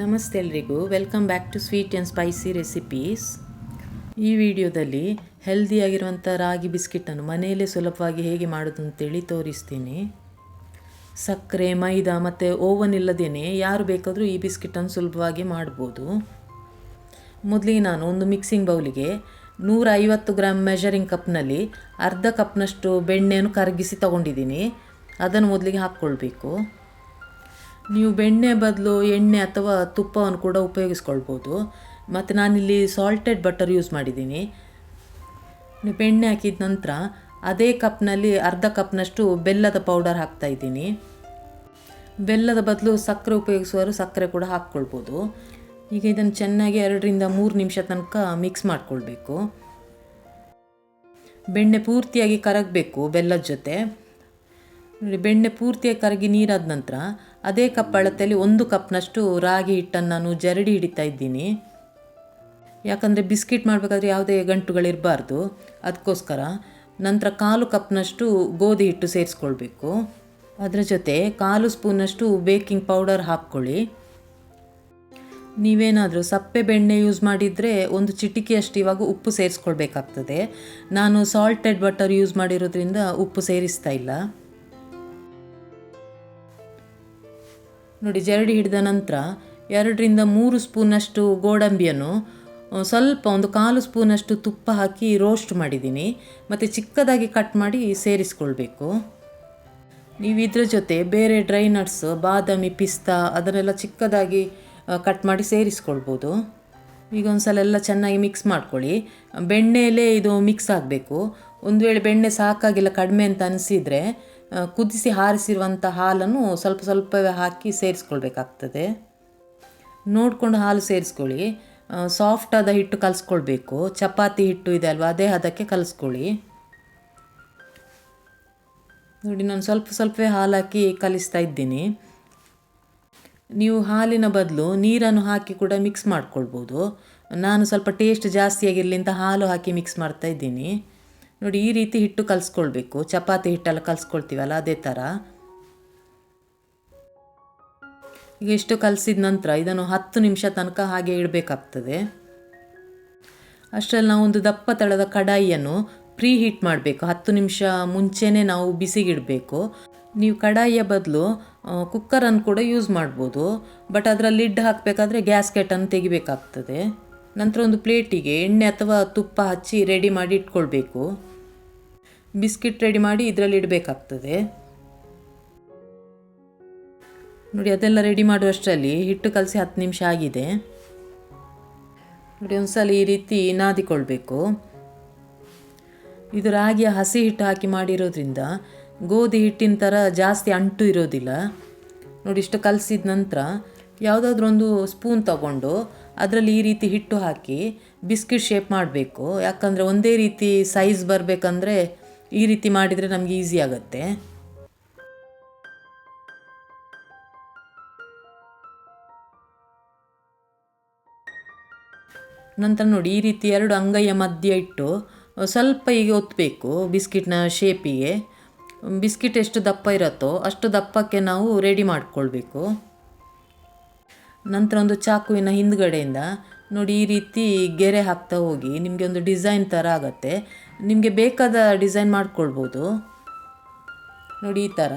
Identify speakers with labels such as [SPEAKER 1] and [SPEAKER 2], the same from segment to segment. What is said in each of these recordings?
[SPEAKER 1] ನಮಸ್ತೆ ಎಲ್ರಿಗೂ. Welcome back to sweet and spicy recipes ಈ ವಿಡಿಯೋದಲ್ಲಿ ಹೆಲ್ದಿಯಾಗಿರುವಂಥ ರಾಗಿ ಬಿಸ್ಕಿಟನ್ನು ಮನೆಯಲ್ಲೇ ಸುಲಭವಾಗಿ ಹೇಗೆ ಮಾಡೋದು ಅಂತೇಳಿ ತೋರಿಸ್ತೀನಿ. ಸಕ್ಕರೆ, ಮೈದಾ ಮತ್ತು ಓವನ್ ಇಲ್ಲದೇ ಯಾರು ಬೇಕಾದರೂ ಈ ಬಿಸ್ಕಿಟನ್ನು ಸುಲಭವಾಗಿ ಮಾಡ್ಬೋದು. ಮೊದಲಿಗೆ ನಾನು ಒಂದು ಮಿಕ್ಸಿಂಗ್ ಬೌಲಿಗೆ ನೂರ ಐವತ್ತು ಗ್ರಾಮ್ ಮೆಷರಿಂಗ್ ಕಪ್ನಲ್ಲಿ ಅರ್ಧ ಕಪ್ನಷ್ಟು ಬೆಣ್ಣೆಯನ್ನು ಕರಗಿಸಿ ತಗೊಂಡಿದ್ದೀನಿ. ಅದನ್ನು ಮೊದಲಿಗೆ ಹಾಕ್ಕೊಳ್ಬೇಕು. ನೀವು ಬೆಣ್ಣೆ ಬದಲು ಎಣ್ಣೆ ಅಥವಾ ತುಪ್ಪವನ್ನು ಕೂಡ ಉಪಯೋಗಿಸ್ಕೊಳ್ಬೋದು. ಮತ್ತು ನಾನಿಲ್ಲಿ ಸಾಲ್ಟೆಡ್ ಬಟರ್ ಯೂಸ್ ಮಾಡಿದ್ದೀನಿ. ಬೆಣ್ಣೆ ಹಾಕಿದ ನಂತರ ಅದೇ ಕಪ್ನಲ್ಲಿ ಅರ್ಧ ಕಪ್ನಷ್ಟು ಬೆಲ್ಲದ ಪೌಡರ್ ಹಾಕ್ತಾ ಇದ್ದೀನಿ. ಬೆಲ್ಲದ ಬದಲು ಸಕ್ಕರೆ ಉಪಯೋಗಿಸುವವರು ಸಕ್ಕರೆ ಕೂಡ ಹಾಕ್ಕೊಳ್ಬೋದು. ಈಗ ಇದನ್ನು ಚೆನ್ನಾಗಿ ಎರಡರಿಂದ ಮೂರು ನಿಮಿಷ ತನಕ ಮಿಕ್ಸ್ ಮಾಡಿಕೊಳ್ಬೇಕು. ಬೆಣ್ಣೆ ಪೂರ್ತಿಯಾಗಿ ಕರಗಬೇಕು ಬೆಲ್ಲದ ಜೊತೆ. ಬೆಣ್ಣೆ ಪೂರ್ತಿಯಾಗಿ ಕರಗಿ ನೀರಾದ ನಂತರ ಅದೇ ಕಪ್ ಅಳತೆಯಲ್ಲಿ ಒಂದು ಕಪ್ನಷ್ಟು ರಾಗಿ ಹಿಟ್ಟನ್ನು ನಾನು ಜರಡಿ ಹಿಡಿತಾ ಇದ್ದೀನಿ. ಯಾಕಂದರೆ ಬಿಸ್ಕಿಟ್ ಮಾಡಬೇಕಾದ್ರೆ ಯಾವುದೇ ಗಂಟುಗಳಿರಬಾರ್ದು. ಅದಕ್ಕೋಸ್ಕರ ನಂತರ ಕಾಲು ಕಪ್ನಷ್ಟು ಗೋಧಿ ಹಿಟ್ಟು ಸೇರಿಸ್ಕೊಳ್ಬೇಕು. ಅದರ ಜೊತೆ ಕಾಲು ಸ್ಪೂನಷ್ಟು ಬೇಕಿಂಗ್ ಪೌಡರ್ ಹಾಕ್ಕೊಳ್ಳಿ. ನೀವೇನಾದರೂ ಸಪ್ಪೆ ಬೆಣ್ಣೆ ಯೂಸ್ ಮಾಡಿದರೆ ಒಂದು ಚಿಟಿಕೆಯಷ್ಟು ಇವಾಗ ಉಪ್ಪು ಸೇರಿಸ್ಕೊಳ್ಬೇಕಾಗ್ತದೆ. ನಾನು ಸಾಲ್ಟೆಡ್ ಬಟರ್ ಯೂಸ್ ಮಾಡಿರೋದ್ರಿಂದ ಉಪ್ಪು ಸೇರಿಸ್ತಾ ಇಲ್ಲ. ನೋಡಿ, ಜರಡಿ ಹಿಡಿದ ನಂತರ ಎರಡರಿಂದ ಮೂರು ಸ್ಪೂನಷ್ಟು ಗೋಡಂಬಿಯನ್ನು ಸ್ವಲ್ಪ ಒಂದು ಕಾಲು ಸ್ಪೂನಷ್ಟು ತುಪ್ಪ ಹಾಕಿ ರೋಸ್ಟ್ ಮಾಡಿದ್ದೀನಿ. ಮತ್ತು ಚಿಕ್ಕದಾಗಿ ಕಟ್ ಮಾಡಿ ಸೇರಿಸ್ಕೊಳ್ಬೇಕು. ನೀವು ಇದ್ರ ಜೊತೆ ಬೇರೆ ಡ್ರೈ ನಟ್ಸ್ ಬಾದಾಮಿ ಪಿಸ್ತಾ ಅದನ್ನೆಲ್ಲ ಚಿಕ್ಕದಾಗಿ ಕಟ್ ಮಾಡಿ ಸೇರಿಸ್ಕೊಳ್ಬೋದು. ಈಗ ಒಂದು ಸಲ ಎಲ್ಲ ಚೆನ್ನಾಗಿ ಮಿಕ್ಸ್ ಮಾಡ್ಕೊಳ್ಳಿ. ಬೆಣ್ಣೆಯಲ್ಲೇ ಇದು ಮಿಕ್ಸ್ ಆಗಬೇಕು. ಒಂದು ವೇಳೆ ಬೆಣ್ಣೆ ಸಾಕಾಗಿಲ್ಲ ಕಡಿಮೆ ಅಂತ ಅನಿಸಿದರೆ ಕುದಿಸಿ ಹಾರಿಸಿರುವಂಥ ಹಾಲನ್ನು ಸ್ವಲ್ಪ ಸ್ವಲ್ಪವೇ ಹಾಕಿ ಸೇರಿಸ್ಕೊಳ್ಬೇಕಾಗ್ತದೆ. ನೋಡಿಕೊಂಡು ಹಾಲು ಸೇರಿಸ್ಕೊಳ್ಳಿ. ಸಾಫ್ಟಾದ ಹಿಟ್ಟು ಕಲಿಸ್ಕೊಳ್ಬೇಕು. ಚಪಾತಿ ಹಿಟ್ಟು ಇದೆ ಅಲ್ವಾ, ಅದೇ ಅದಕ್ಕೆ ಕಲಿಸ್ಕೊಳ್ಳಿ. ನೋಡಿ, ನಾನು ಸ್ವಲ್ಪ ಸ್ವಲ್ಪವೇ ಹಾಲು ಹಾಕಿ ಕಲಿಸ್ತಾ ಇದ್ದೀನಿ. ನೀವು ಹಾಲಿನ ಬದಲು ನೀರನ್ನು ಹಾಕಿ ಕೂಡ ಮಿಕ್ಸ್ ಮಾಡ್ಕೊಳ್ಬೋದು. ನಾನು ಸ್ವಲ್ಪ ಟೇಸ್ಟ್ ಜಾಸ್ತಿ ಆಗಿರಲಿ ಅಂತ ಹಾಲು ಹಾಕಿ ಮಿಕ್ಸ್ ಮಾಡ್ತಾ ಇದ್ದೀನಿ. ನೋಡಿ, ಈ ರೀತಿ ಹಿಟ್ಟು ಕಲಿಸ್ಕೊಳ್ಬೇಕು. ಚಪಾತಿ ಹಿಟ್ಟೆಲ್ಲ ಕಲಿಸ್ಕೊಳ್ತೀವಲ್ಲ, ಅದೇ ಥರ ಈಗ ಇಷ್ಟು ಕಲಸಿದ ನಂತರ ಇದನ್ನು ಹತ್ತು ನಿಮಿಷ ತನಕ ಹಾಗೆ ಇಡಬೇಕಾಗ್ತದೆ. ಅಷ್ಟರಲ್ಲಿ ನಾವು ಒಂದು ದಪ್ಪ ತಳದ ಕಡಾಯಿಯನ್ನು ಪ್ರೀ ಹೀಟ್ ಮಾಡಬೇಕು. ಹತ್ತು ನಿಮಿಷ ಮುಂಚೆನೇ ನಾವು ಬಿಸಿಗಿಡಬೇಕು. ನೀವು ಕಡಾಯಿಯ ಬದಲು ಕುಕ್ಕರನ್ನು ಕೂಡ ಯೂಸ್ ಮಾಡ್ಬೋದು. ಬಟ್ ಅದರ ಲಿಡ್ ಹಾಕಬೇಕಾದ್ರೆ ಗ್ಯಾಸ್ಕೆಟನ್ನು ತೆಗಿಬೇಕಾಗ್ತದೆ. ನಂತರ ಒಂದು ಪ್ಲೇಟಿಗೆ ಎಣ್ಣೆ ಅಥವಾ ತುಪ್ಪ ಹಚ್ಚಿ ರೆಡಿ ಮಾಡಿ ಇಟ್ಕೊಳ್ಬೇಕು. ಬಿಸ್ಕಿಟ್ ರೆಡಿ ಮಾಡಿ ಇದರಲ್ಲಿ ಇಡಬೇಕಾಗ್ತದೆ. ನೋಡಿ, ಅದೆಲ್ಲ ರೆಡಿ ಮಾಡುವಷ್ಟರಲ್ಲಿ ಹಿಟ್ಟು ಕಲಸಿ ಹತ್ತು ನಿಮಿಷ ಆಗಿದೆ. ನೋಡಿ, ಒಂದ್ಸಲ ಈ ರೀತಿ ನಾದಿಕೊಳ್ಬೇಕು. ಇದು ರಾಗಿಯ ಹಸಿ ಹಿಟ್ಟು ಹಾಕಿ ಮಾಡಿರೋದ್ರಿಂದ ಗೋಧಿ ಹಿಟ್ಟಿನ ಥರ ಜಾಸ್ತಿ ಅಂಟು ಇರೋದಿಲ್ಲ. ನೋಡಿ, ಇಷ್ಟು ಕಲಸಿದ ನಂತರ ಯಾವುದಾದ್ರೂ ಒಂದು ಸ್ಪೂನ್ ತಗೊಂಡು ಅದರಲ್ಲಿ ಈ ರೀತಿ ಹಿಟ್ಟು ಹಾಕಿ ಬಿಸ್ಕಿಟ್ ಶೇಪ್ ಮಾಡಬೇಕು. ಯಾಕಂದರೆ ಒಂದೇ ರೀತಿ ಸೈಜ್ ಬರಬೇಕಂದ್ರೆ ಈ ರೀತಿ ಮಾಡಿದರೆ ನಮಗೆ ಈಸಿ ಆಗುತ್ತೆ. ನಂತರ ನೋಡಿ, ಈ ರೀತಿ ಎರಡು ಅಂಗೈಯ ಮಧ್ಯ ಇಟ್ಟು, ಸ್ವಲ್ಪ ಈಗ ಒತ್ತಬೇಕು ಬಿಸ್ಕಿಟ್ನ ಶೇಪಿಗೆ ಬಿಸ್ಕಿಟ್ ಎಷ್ಟು ದಪ್ಪ ಇರುತ್ತೋ ಅಷ್ಟು ದಪ್ಪಕ್ಕೆ ನಾವು ರೆಡಿ ಮಾಡಿಕೊಳ್ಬೇಕು. ನಂತರ ಒಂದು ಚಾಕುವಿನ ಹಿಂದ್ಗಡೆಯಿಂದ ನೋಡಿ ಈ ರೀತಿ ಗೆರೆ ಹಾಕ್ತಾ ಹೋಗಿ, ನಿಮಗೆ ಒಂದು ಡಿಸೈನ್ ಥರ ಆಗುತ್ತೆ. ನಿಮಗೆ ಬೇಕಾದ ಡಿಸೈನ್ ಮಾಡ್ಕೊಳ್ಬೋದು. ನೋಡಿ ಈ ಥರ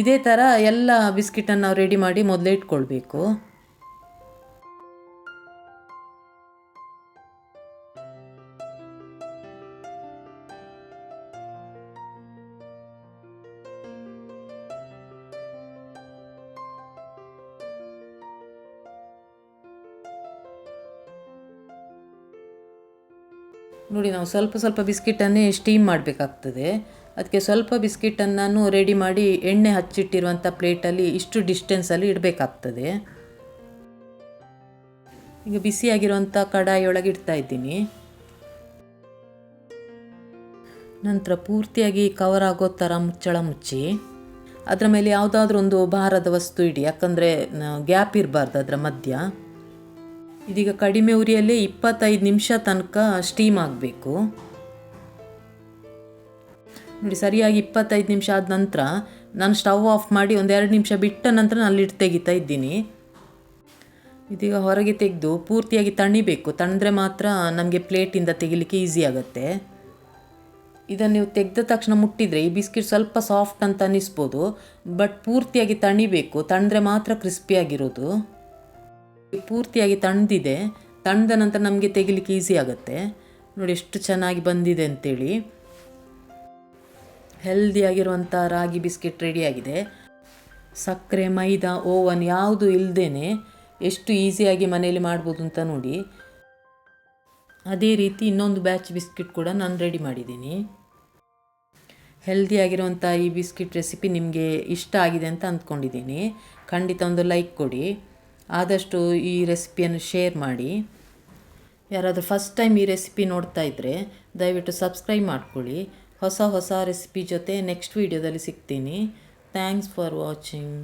[SPEAKER 1] ಇದೇ ಥರ ಎಲ್ಲ ಬಿಸ್ಕಿಟನ್ನು ನಾವು ರೆಡಿ ಮಾಡಿ ಮೊದಲೇ ಇಟ್ಕೊಳ್ಬೇಕು. ನೋಡಿ, ನಾವು ಸ್ವಲ್ಪ ಸ್ವಲ್ಪ ಬಿಸ್ಕಿಟನ್ನೇ ಸ್ಟೀಮ್ ಮಾಡಬೇಕಾಗ್ತದೆ. ಅದಕ್ಕೆ ಸ್ವಲ್ಪ ಬಿಸ್ಕಿಟನ್ನು ನಾನು ರೆಡಿ ಮಾಡಿ ಎಣ್ಣೆ ಹಚ್ಚಿಟ್ಟಿರುವಂಥ ಪ್ಲೇಟಲ್ಲಿ ಇಷ್ಟು ಡಿಸ್ಟೆನ್ಸಲ್ಲಿ ಇಡಬೇಕಾಗ್ತದೆ. ಈಗ ಬಿಸಿಯಾಗಿರುವಂಥ ಕಡಾಯಿಯೊಳಗೆ ಇಡ್ತಾ ಇದ್ದೀನಿ. ನಂತರ ಪೂರ್ತಿಯಾಗಿ ಕವರ್ ಆಗೋ ಥರ ಮುಚ್ಚಳ ಮುಚ್ಚಿ, ಅದರ ಮೇಲೆ ಯಾವುದಾದ್ರೂ ಒಂದು ಭಾರದ ವಸ್ತು ಇಡಿ, ಯಾಕಂದರೆ ಗ್ಯಾಪ್ ಇರಬಾರ್ದು ಅದರ ಮಧ್ಯ. ಇದೀಗ ಕಡಿಮೆ ಉರಿಯಲ್ಲೇ ಇಪ್ಪತ್ತೈದು ನಿಮಿಷ ತನಕ ಸ್ಟೀಮ್ ಆಗಬೇಕು. ನೋಡಿ, ಸರಿಯಾಗಿ ಇಪ್ಪತ್ತೈದು ನಿಮಿಷ ಆದ ನಂತರ ನಾನು ಸ್ಟವ್ ಆಫ್ ಮಾಡಿ ಒಂದೆರಡು ನಿಮಿಷ ಬಿಟ್ಟ ನಂತರ ನಾನು ಲಿಡ್ ತೆಗಿತಾ ಇದ್ದೀನಿ. ಇದೀಗ ಹೊರಗೆ ತೆಗೆದು ಪೂರ್ತಿಯಾಗಿ ತಣಿಬೇಕು. ತಣಿದ್ರೆ ಮಾತ್ರ ನಮಗೆ ಪ್ಲೇಟಿಂದ ತೆಗಿಲಿಕ್ಕೆ ಈಸಿ ಆಗುತ್ತೆ. ಇದನ್ನು ನೀವು ತೆಗೆದ ತಕ್ಷಣ ಮುಟ್ಟಿದರೆ ಈ ಬಿಸ್ಕಿಟ್ ಸ್ವಲ್ಪ ಸಾಫ್ಟ್ ಅಂತ ಅನ್ನಿಸ್ಬೋದು, ಬಟ್ ಪೂರ್ತಿಯಾಗಿ ತಣಿಬೇಕು. ತಣಿದ್ರೆ ಮಾತ್ರ ಕ್ರಿಸ್ಪಿಯಾಗಿರೋದು ಪೂರ್ತಿಯಾಗಿ ತಣ್ದಿದೆ ತಣ್ದ ನಂತರ ನಮಗೆ ತೆಗಿಲಿಕ್ಕೆ ಈಸಿ ಆಗುತ್ತೆ. ನೋಡಿ ಎಷ್ಟು ಚೆನ್ನಾಗಿ ಬಂದಿದೆ ಅಂತೇಳಿ. ಹೆಲ್ದಿಯಾಗಿರುವಂಥ ರಾಗಿ ಬಿಸ್ಕೆಟ್ ರೆಡಿಯಾಗಿದೆ ಸಕ್ಕರೆ, ಮೈದಾ ಓವನ್ ಯಾವುದು ಇಲ್ಲದೇ ಎಷ್ಟು ಈಸಿಯಾಗಿ ಮನೆಯಲ್ಲಿ ಮಾಡ್ಬೋದು ಅಂತ ನೋಡಿ. ಅದೇ ರೀತಿ ಇನ್ನೊಂದು ಬ್ಯಾಚ್ ಬಿಸ್ಕಿಟ್ ಕೂಡ ನಾನು ರೆಡಿ ಮಾಡಿದ್ದೀನಿ. ಹೆಲ್ದಿಯಾಗಿರುವಂಥ ಈ ಬಿಸ್ಕಿಟ್ ರೆಸಿಪಿ ನಿಮಗೆ ಇಷ್ಟ ಆಗಿದೆ ಅಂತ ಅಂದ್ಕೊಂಡಿದ್ದೀನಿ. ಖಂಡಿತ ಒಂದು ಲೈಕ್ ಕೊಡಿ. ಆದಷ್ಟು ಈ ರೆಸಿಪಿಯನ್ನು ಶೇರ್ ಮಾಡಿ. ಯಾರಾದರೂ ಫಸ್ಟ್ ಟೈಮ್ ಈ ರೆಸಿಪಿ ನೋಡ್ತಾ ಇದ್ದರೆ ದಯವಿಟ್ಟು ಸಬ್ಸ್ಕ್ರೈಬ್ ಮಾಡ್ಕೊಳ್ಳಿ. ಹೊಸ ಹೊಸ ರೆಸಿಪಿ ಜೊತೆ ನೆಕ್ಸ್ಟ್ ವೀಡಿಯೋದಲ್ಲಿ ಸಿಗ್ತೀನಿ. Thanks for watching